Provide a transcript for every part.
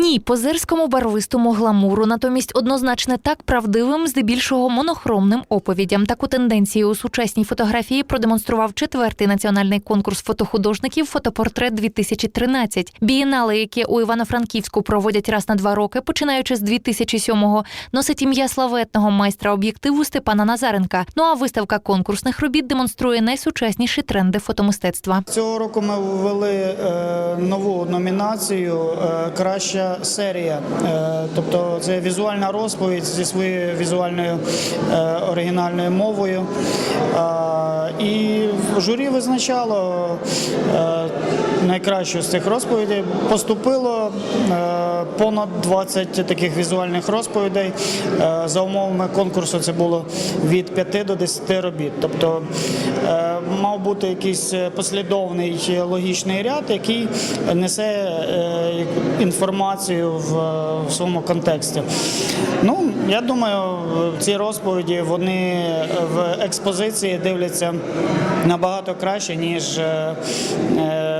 Ні, позерському барвистому гламуру, натомість однозначно так правдивим, здебільшого монохромним оповідям. Таку тенденцію у сучасній фотографії продемонстрував четвертий національний конкурс фотохудожників Фотопортрет 2013 Бієнали, які у Івано-Франківську проводять раз на два роки, починаючи з 2007-го, носить ім'я славетного майстра об'єктиву Степана Назаренка. Ну а виставка конкурсних робіт демонструє найсучасніші тренди фотомистецтва. Цього року ми ввели е, нову номінацію е, Серія. Е, тобто це візуальна розповідь зі своєю візуальною е, оригінальною мовою. Е, і журі визначало найкращу з цих розповідей. Поступило понад 20 таких візуальних розповідей. За умовами конкурсу це було від 5 до 10 робіт. Тобто мав бути якийсь послідовний логічний ряд, який несе е, інформацію в, в своєму контексті. Ну, я думаю, ці розповіді вони в експозиції дивляться набагато краще, ніж е, е,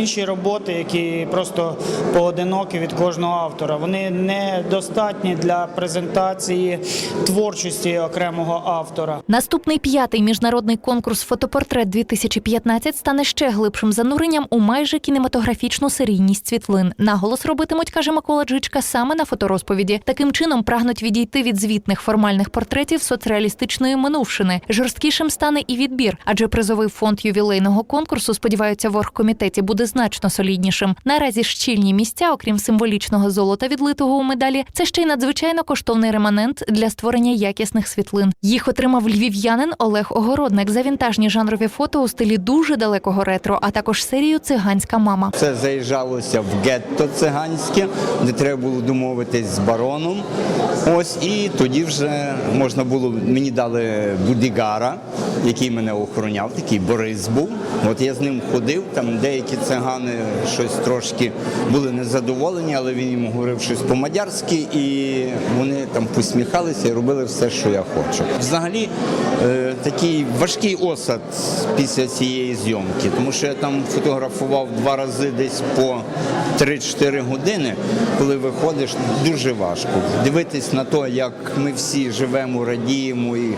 інші роботи, які просто поодинокі від кожного автора. Вони недостатні для презентації творчості окремого автора. Наступний п'ятий міжнародний конкурс Фотопортрет 2015 стане ще глибшим зануренням у майже кінематографічну серійність світлин. Наголос робитимуть, каже Микола Джичка, саме на фоторозповіді. Таким чином прагнуть відійти від звітних формальних портретів соцреалістичної минувшини. Жорсткішим стане і відбір, адже призовий фонд ювілейного конкурсу, сподіваються, в оргкомітеті буде значно соліднішим. Наразі щільні місця, окрім символічного золота, відлитого у медалі, це ще й надзвичайно коштовний реманент для створення якісних світлин. Їх отримав львів'янин Олег Огородник за вінтажні жанрові фото у стилі дуже далекого ретро, а також серію Циганська мама. Це заїжджалося в гетто циганське, де треба було домовитись з бароном. Ось і тоді вже можна було. Мені дали будігара, який мене охороняв, такий Борис був. От я з ним ходив. Там деякі цигани щось трошки були незадоволені, але він їм говорив щось по-мадярськи, і вони там посміхалися і робили все, що я хочу. Взагалі е, такий важкий осад після цієї зйомки, тому що я там фотографував два рази десь по 3-4 години. Коли виходиш, дуже важко дивитись на те, як ми всі живемо, радіємо і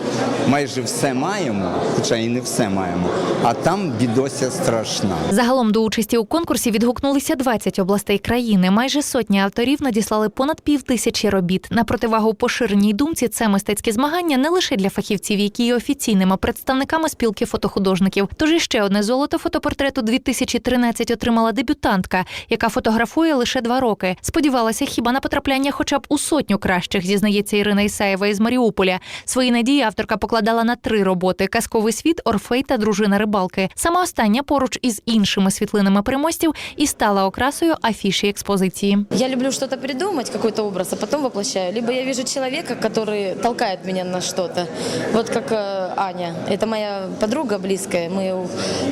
майже все маємо, хоча і не все маємо. А там бідося страшна. Загалом до участі у конкурсі відгукнулися 20 областей країни. Майже сотні авторів надіслали понад пів тисячі робіт. На противагу поширеній думці, це мистецькі змагання не лише для фахівців, які є офіційними представниками спілки фотохудожників. Тож іще одне золото фотопортрету 2013 отримала дебютантка, яка фотографує лише два роки. Сподівалася хіба на потрапляння хоча б у сотню кращих, зізнається Ірина Ісаєва із Маріуполя. Свої надії авторка покладала на три роботи: казковий світ, Орфей та дружина рибалки. Сама остання поруч із іншими світлинами примостів і стала окрасою афіші експозиції. Я люблю что-то придумать, какой-то образ, а потом воплощаю. Либо я вижу человека, который толкает меня на что-то. Вот как э, Аня. Это моя подруга близкая. Мы у-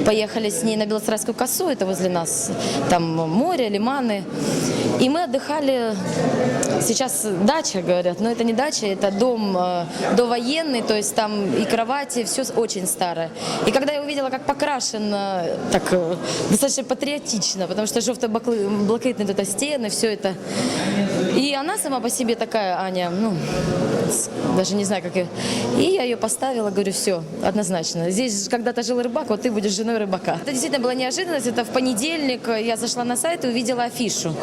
поехали с ней на Белосарскую косу, это возле нас. Там море, лиманы. И мы отдыхали, сейчас дача, говорят, но это не дача, это дом э, довоенный, то есть там и кровати, все очень старое. И когда я увидела, как покрашено, так э, достаточно патриотично, потому что желто-блакитные вот это стены, все это. И она сама по себе такая, Аня, ну, с- даже не знаю, как ее. И я ее поставила, говорю, все, однозначно. Здесь же когда-то жил рыбак, вот ты будешь женой рыбака. Это действительно была неожиданность. Это в понедельник я зашла на сайт и увидела афишу.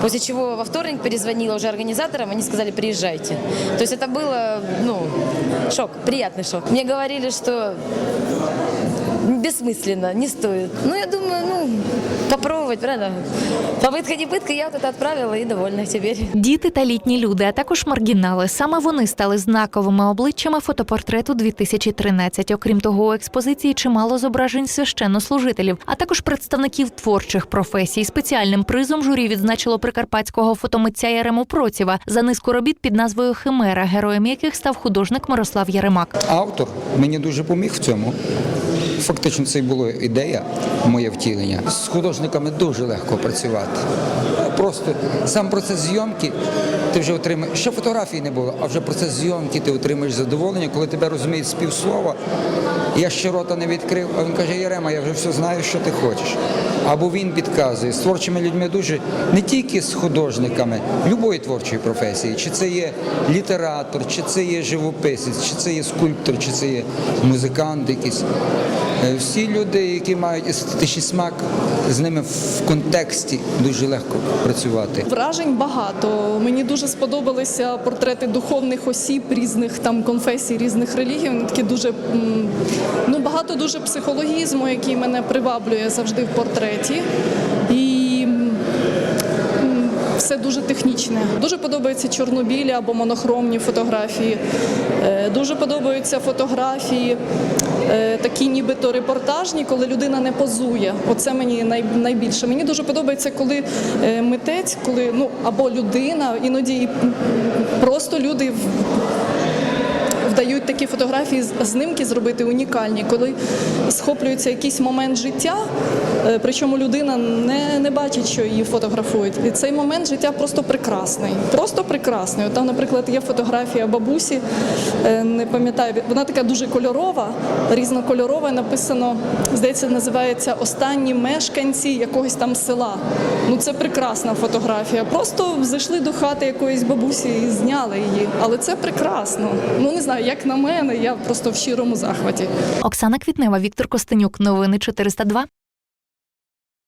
После чего во вторник перезвонила уже организаторам, они сказали, приезжайте. То есть это было, ну, шок, приятный шок. Мне говорили, что бессмысленно, не стоит. Ну, я думаю, ну, попробовать, правда? Попытка не пытка, я вот это отправила и довольна теперь. Діти та літні люди, а також маргінали. Саме вони стали знаковими обличчями фотопортрету 2013. Окрім того, у експозиції чимало зображень священнослужителів, а також представників творчих професій. Спеціальним призом журі відзначило прикарпатського фотомитця Ярему Процєва за низку робіт під назвою Химера, героєм яких став художник Мирослав Яремак. Автор мені дуже поміг в цьому. Фактично це і була ідея, моє втілення. З художниками дуже легко працювати. Просто сам процес зйомки ти вже отримаєш. Ще фотографії не було, а вже процес зйомки ти отримаєш задоволення, коли тебе розуміють з півслова. Я ще рота не відкрив, а він каже: Ярема, я вже все знаю, що ти хочеш. Або він підказує з творчими людьми дуже не тільки з художниками любої творчої професії, чи це є літератор, чи це є живописець, чи це є скульптор, чи це є музикант якийсь. Е, Всі люди, які мають естетичний смак, з ними в контексті дуже легко працювати. Вражень багато. Мені дуже сподобалися портрети духовних осіб різних там конфесій, різних релігій. Вони такі дуже ну багато дуже психологізму, який мене приваблює завжди в портреті. І все дуже технічне. Дуже подобаються чорнобілі або монохромні фотографії. Е, Дуже подобаються фотографії, е, такі нібито репортажні, коли людина не позує. Оце мені найбільше. Мені дуже подобається, коли е, митець, коли ну або людина, іноді просто люди вдають такі фотографії, знимки зробити унікальні, коли схоплюється якийсь момент життя, е, причому людина не, не бачить, що її фотографують. І цей момент життя просто прекрасний. Просто прекрасний. Там, наприклад, є фотографія бабусі, е, не пам'ятаю, вона така дуже кольорова, різнокольорова. Написано, здається, називається Останні мешканці якогось там села. Ну це прекрасна фотографія. Просто зайшли до хати якоїсь бабусі і зняли її. Але це прекрасно. Ну не знаю, як на мене, я просто в щирому захваті. Оксана Квітнева, Віктор Костенюк. Новини 402.